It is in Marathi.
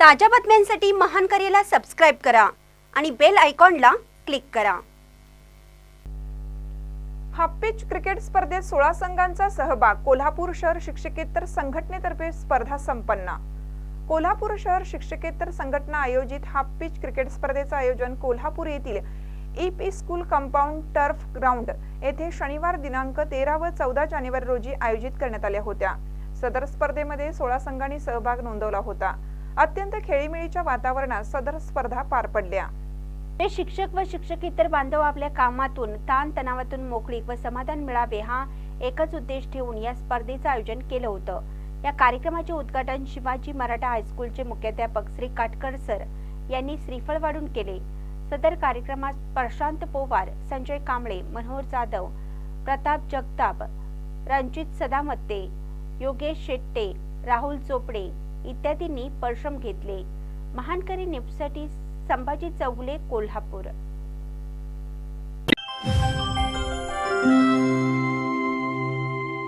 ताज्या बातम्यांसाठी महान करेला सबस्क्राईब करा आणि बेल आयकॉनला क्लिक करा. हाफपिच क्रिकेट स्पर्धेत सोळा संघांचा सहभाग. कोल्हापूर शहर शिक्षकेतर संघटनेतर्फे स्पर्धा संपन्न. कोल्हापूर शहर शिक्षकेतर संघटना आयोजित हाफपिच क्रिकेट स्पर्धेचं आयोजन कोल्हापूर येथील E P school compound turf ground येथे शनिवार दिनांक तेरा व चौदा जानेवारी रोजी आयोजित करण्यात आल्या होत्या. सदर स्पर्धेमध्ये सोळा संघांनी सहभाग नोंदवला होता. अत्यंत खेळीमेळीच्या वातावरणात सदर स्पर्धा पार पडल्या. ते शिक्षक व शिक्षकेतर बांधव आपल्या कामातून ताण तणावातून मोकळीक व समाधान मिळावे हा एकच उद्देश ठेवून या स्पर्धेचं आयोजन केलं होतं. या कार्यक्रमाचे उद्घाटन शिवाजी मराठा हायस्कूलचे मुख्याध्यापक श्री काटकर सर यांनी श्रीफळ वाढून केले. सदर कार्यक्रमात प्रशांत पोवार संजय कांबळे मनोहर जाधव प्रताप जगताप रणजित सदामत्ते योगेश शेट्टे राहुल चोपडे इत्यादींनी परिश्रम घेतले. महानकरी न्यूजसाठी संभाजी चौगुले कोल्हापूर